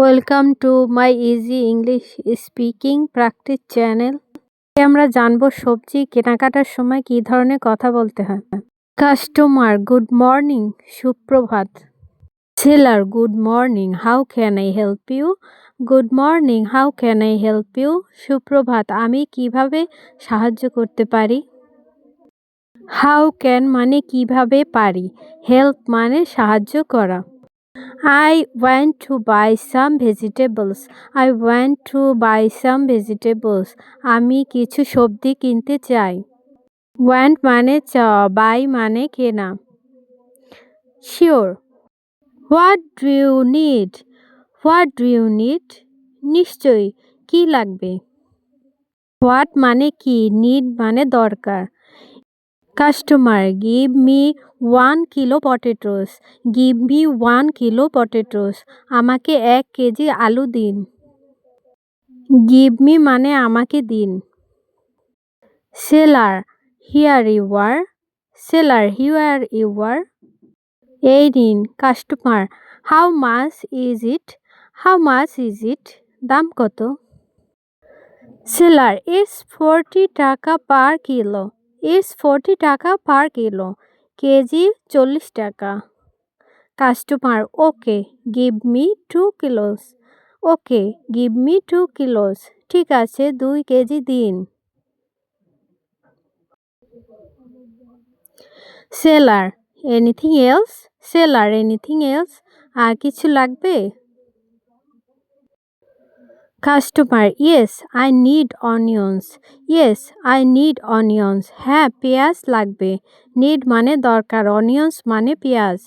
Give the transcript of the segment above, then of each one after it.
Welcome to my easy English speaking practice channel আমরা জানব সবজি কেনাকাটার সময় কী ধরনের কথা বলতে হয়। কাস্টমার গুড মর্নিং সুপ্রভাত। Seller good morning how can I help you good morning how can I help you সুপ্রভাত, আমি কীভাবে সাহায্য করতে পারি? হাউ ক্যান মানে কীভাবে পারি? হেল্প মানে সাহায্য করা। I went to buy some vegetables. I went to buy some vegetables. আমি কিছু সবজি কিনতে চাই। ওয়ান্ট মানে চাওয়া বাই মানে কেনা। Sure what do you need what do you need নিশ্চয়ই, কি লাগবে? হোয়াট মানে কি? নিড মানে দরকার। Customer give me one kilo potatoes give me one kilo potatoes আমাকে এক কেজি আলু দিন। গিভ মি মানে আমাকে দিন। Seller here you are seller here you are এই নিন customer how much is it how much is it দাম কত? সেলার ইটস ফোরটি টাকা পার কিলো ইটস ফোরটি টাকা পার কিলো কেজি চল্লিশ টাকা। Customer okay give me two kilos okay give me two kilos ঠিক আছে, দুই কেজি দিন। Seller anything else seller anything else আর কিছু লাগবে? Customer yes I need onions yes I need onions হ্যাঁ পেঁয়াজ লাগবে। নিড মানে দরকার অনিয়ন্স মানে পেঁয়াজ।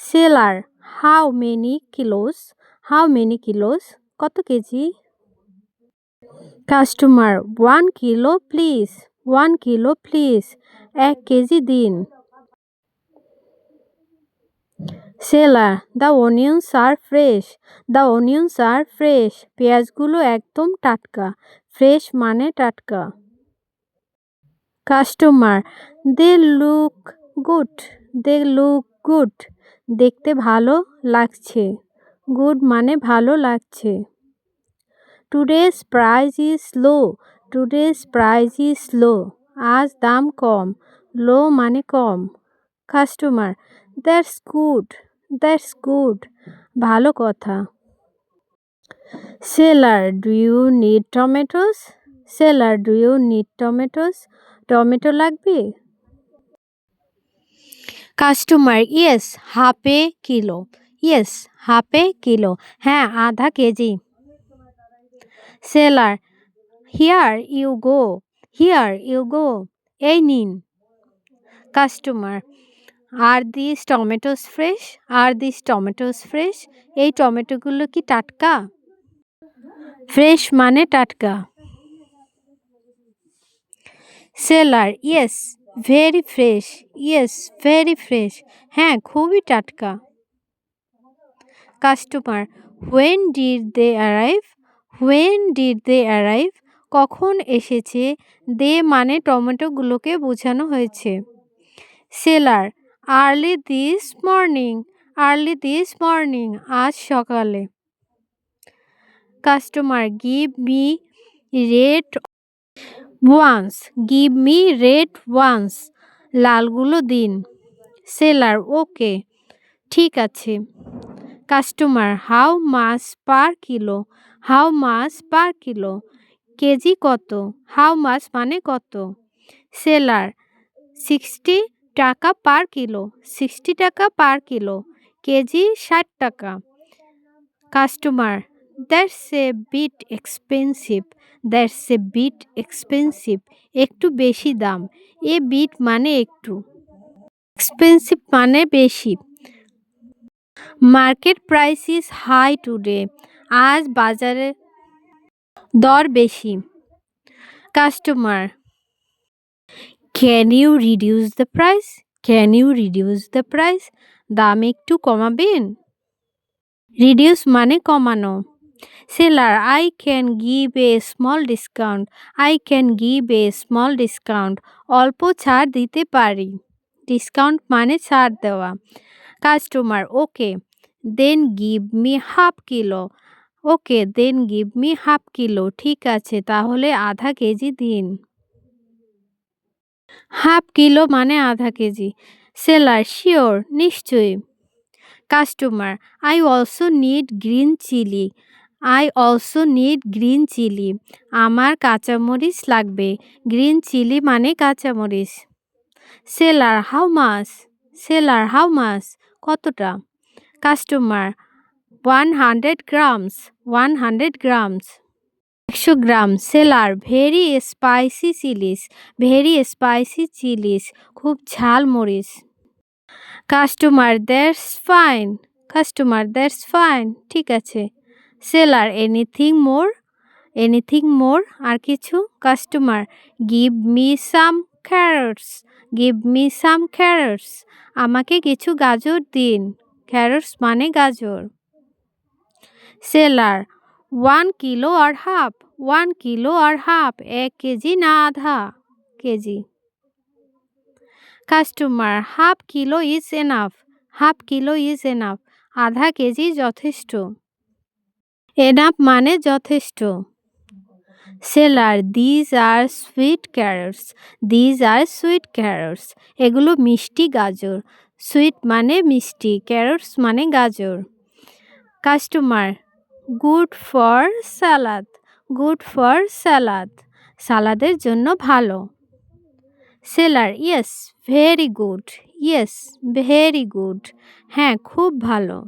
Seller how many kilos how many kilos কত KG? Customer one kilo please one kilo please এক কেজি দিন। Seller the onions are fresh the onions are fresh পেঁয়াজগুলো একদম টাটকা ফ্রেশ মানে টাটকা। Customer they look good they look good দেখতে ভালো লাগছে গুড মানে ভালো লাগছে। Today's price is low today's price is low আজ দাম কম লো মানে কম। Customer that's good that's good, ভালো কথা। Seller, do you need tomatoes? Seller, do you need tomatoes? Tomato লাগবে? Customer, yes, half a kilo. Yes, half a kilo. হ্যাঁ আধা KG. Seller, here you go, here you go. এই নিন। Customer are this tomatoes fresh are this tomatoes fresh এই টমেটোগুলো কি টাটকা? Fresh মানে টাটকা। Seller yes very fresh yes very fresh হ্যাঁ খুবই টাটকা। Customer when did they arrive when did they arrive কখন এসেছে? দে মানে টমেটোগুলোকে বোঝানো হয়েছে। Seller early this morning early this morning আজ সকালে। Customer give me red ones give me red ones লালগুলো দিন। সেলার ওকে ঠিক আছে। Customer how much per kilo how much per kilo KG কত হাউ মাছ মানে কত। সেলার সিক্সটি টাকা per kilo sixty টাকা পার কিলো, কেজি ষাট টাকা। Customer, that's a bit expensive, that's a bit expensive, একটু বেশি দাম, এ বিট মানে একটু। এক্সপেন্সিভ মানে বেশি। Market price is high today, আজ বাজারে দর বেশি। Customer can you reduce the price can you reduce the price দাম একটু কমাবেন? রিডিউস মানে কমানো। Seller I can give a small discount I can give a small discount অল্প ছাড় দিতে পারি। ডিসকাউন্ট মানে ছাড় দেওয়া। Customer okay then give me half kilo okay then give me half kilo ঠিক আছে, তাহলে আধা কেজি দিন। হাফ কিলো মানে আধা কেজি। সেলার, শিওর, নিশ্চয়ই। Customer, I also need green chilli. I also need green chilli. আমার কাঁচামরিচ লাগবে। গ্রিন চিলি মানে কাঁচামরিচ। Seller, how much seller, how much কতটা? Customer, one hundred grams, one hundred grams. একশো গ্রাম। Seller, very spicy chillies, very spicy chillies, খুব ঝাল মরিচ। Customer, that's fine. Customer, that's fine, ঠিক আছে। Seller, anything more anything more আর কিছু। Customer, give me some carrots, give me some carrots. আমাকে কিছু গাজর দিন। ক্যারটস মানে গাজর। সেলার ওয়ান কিলো আর হাফ, ওয়ান কিলো আর হাফ, এক কেজি না আধা KG. Customer, half kilo is enough, half kilo is enough, আধা কেজি যথেষ্ট। এনাফ মানে যথেষ্ট। Seller these are sweet carrots these are sweet carrots এগুলো মিষ্টি গাজর। সুইট মানে মিষ্টি ক্যারটস মানে গাজর। Customer good for salad good for salad সালাদের জন্য ভালো। Seller yes very good yes very good হ্যাঁ খুব ভালো।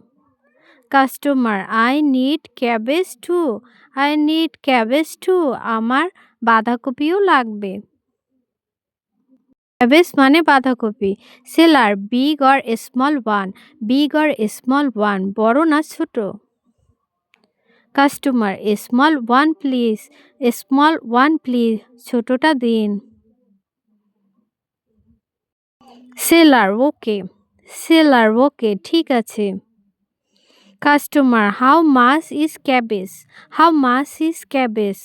Customer I need cabbage too I need cabbage too আমার বাঁধাকপিও লাগবে। ক্যাবেজ মানে বাঁধাকপি। Seller big or small one big or small one বড় না ছোট? Customer small one please small one please ছোটটা দিন। সেলার ওকে সেলার ওকে ঠিক আছে। Customer how much is cabbage how much is cabbage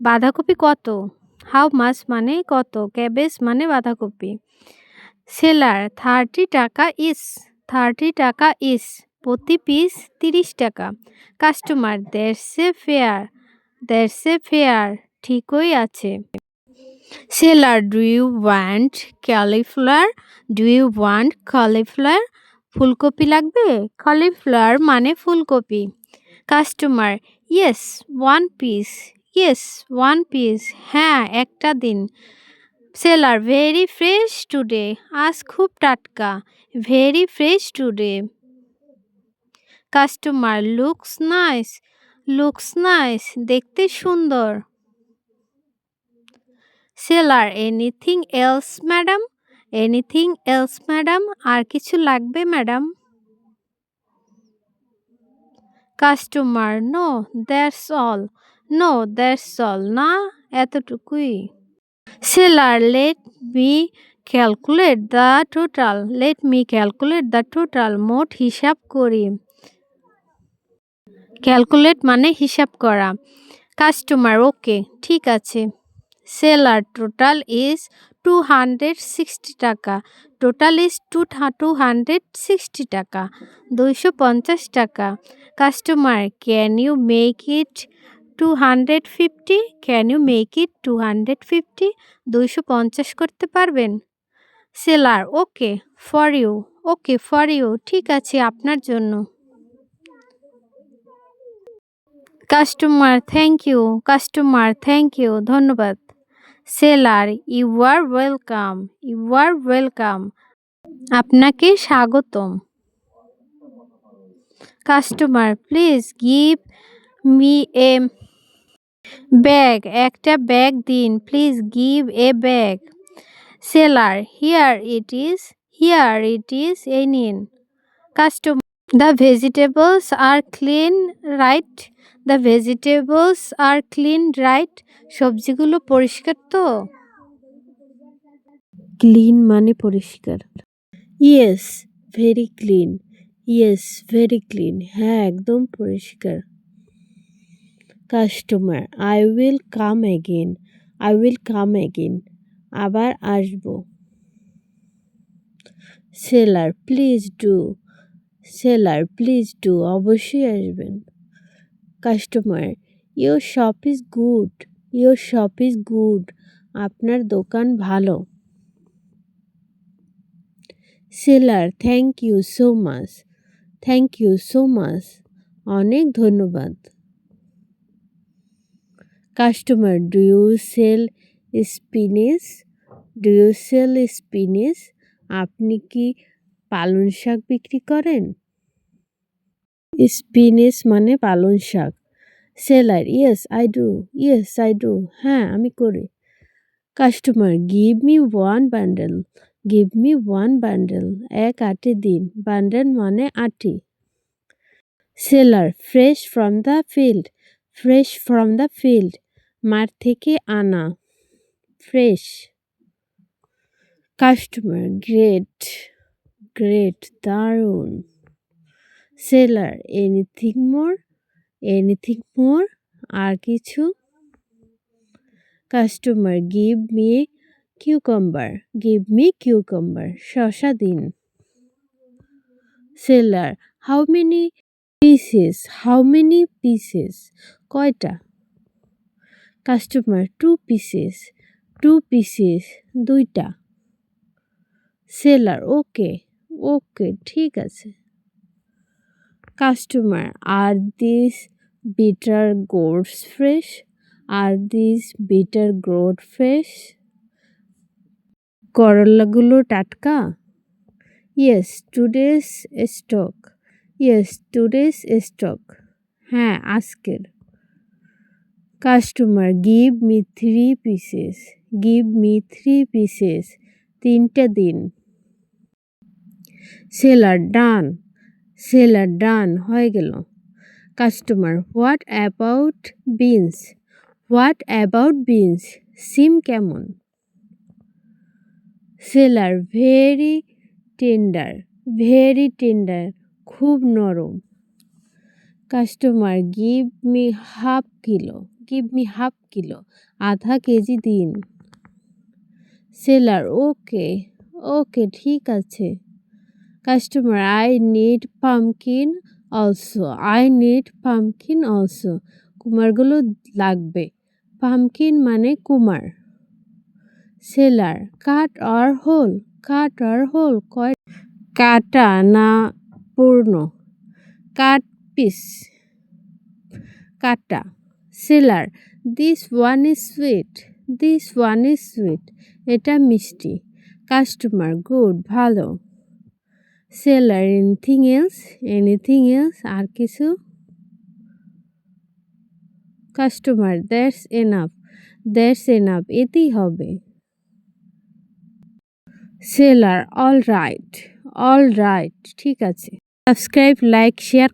বাঁধাকপি কত? হাউ মাস মানে কত? ক্যাবেজ মানে বাঁধাকপি। সেলার থার্টি টাকা ইস থার্টি টাকা ইস প্রতি পিস তিরিশ টাকা। Customer that's fair that's fair, ঠিকই আছে। Seller, do you want cauliflower? Do you want cauliflower? ফুলকপি লাগবে? কলিফ্লাওয়ার মানে ফুলকপি। Customer, yes, one piece, yes, one piece হ্যাঁ একটা দিন। সেলার, ভেরি ফ্রেশ টুডে, আজ খুব টাটকা, very fresh today. Customer looks nice looks nice দেখতে সুন্দর। Seller anything else madam anything else madam আর কিছু লাগবে madam customer no that's all no that's all না? এতটুকুই। Seller let me calculate the total let me calculate the total মোট হিসাব করি। Calculate মানে হিসাব করা। কাস্টমার, ওকে, ঠিক আছে। Seller, total is two hundred sixty taka. Total is two two hundred sixty taka, দুইশো পঞ্চাশ টাকা। Customer can you make it two hundred fifty? Can you make it two hundred fifty? দুইশো পঞ্চাশ করতে পারবেন? Seller, okay for you okay for you ঠিক আছে, আপনার জন্য। Customer thank you customer thank you ধন্যবাদ। Seller you are welcome you are welcome আপনাকে স্বাগতম। Customer please give me a bag একটা ব্যাগ দিন। Please give a bag seller here it is here it is এই নিন। Customer the vegetables are clean right the vegetables are clean right সবজিগুলো পরিষ্কার তো? Clean মানে পরিষ্কার। Yes very clean yes very clean হ্যাঁ একদম পরিষ্কার। Customer I will come again I will come again আবার আসব। Seller please do seller please do অবশ্যই আসবেন। Customer your shop is good your shop is good আপনার দোকান ভালো। Seller thank you so much thank you so much অনেক ধন্যবাদ। Customer do you sell spinach do you sell spinach আপনি কি পালং শাক বিক্রি করেন? স্পিনেস মানে পালং শাক। Seller, yes, I do, yes, I do হ্যাঁ আমি করি। Customer, give me one bundle, give me one bundle, এক আটি দিন। বান্ডেল মানে আটি। Seller, fresh from the field, fresh from the field, মাঠ থেকে আনা, ফ্রেশ। Customer, great. গ্রেট দারুণ। Seller anything more anything more আর কিছু? Customer give me cucumber give me cucumber শশা দিন। Seller how many pieces how many pieces কয়টা? Customer two pieces two pieces দুইটা। Seller okay okay, ঠিক আছে। Customer are this bitter gourds fresh are this bitter gourd fresh করলাগুলো টাটকা yes today's stock yes today's stock হ্যাঁ আজকের। Customer give me three pieces give me three pieces তিনটা দিন। Seller done seller done হয়ে গেল। Customer, what about beans? What about beans? সিম কেমন? Seller, very tender very tender, খুব নরম। Customer, give me half kilo, give me half kilo, আধা কেজি দিন। সেলার, ওকে ওকে, ঠিক আছে। Customer I need pumpkin also I need pumpkin also কুমারগুলো লাগবে। Pumpkin মানে Kumar. Seller cut or whole cut or whole কয় কাটা না পূর্ণ। কাট পিস কাটা। Seller this one is sweet this one is sweet এটা মিষ্টি। কাস্টমার গুড ভালো। Seller anything else anything else আর কিছু? Customer that's enough that's enough এতেই হবে। Seller all right all right ঠিক আছে। Subscribe like share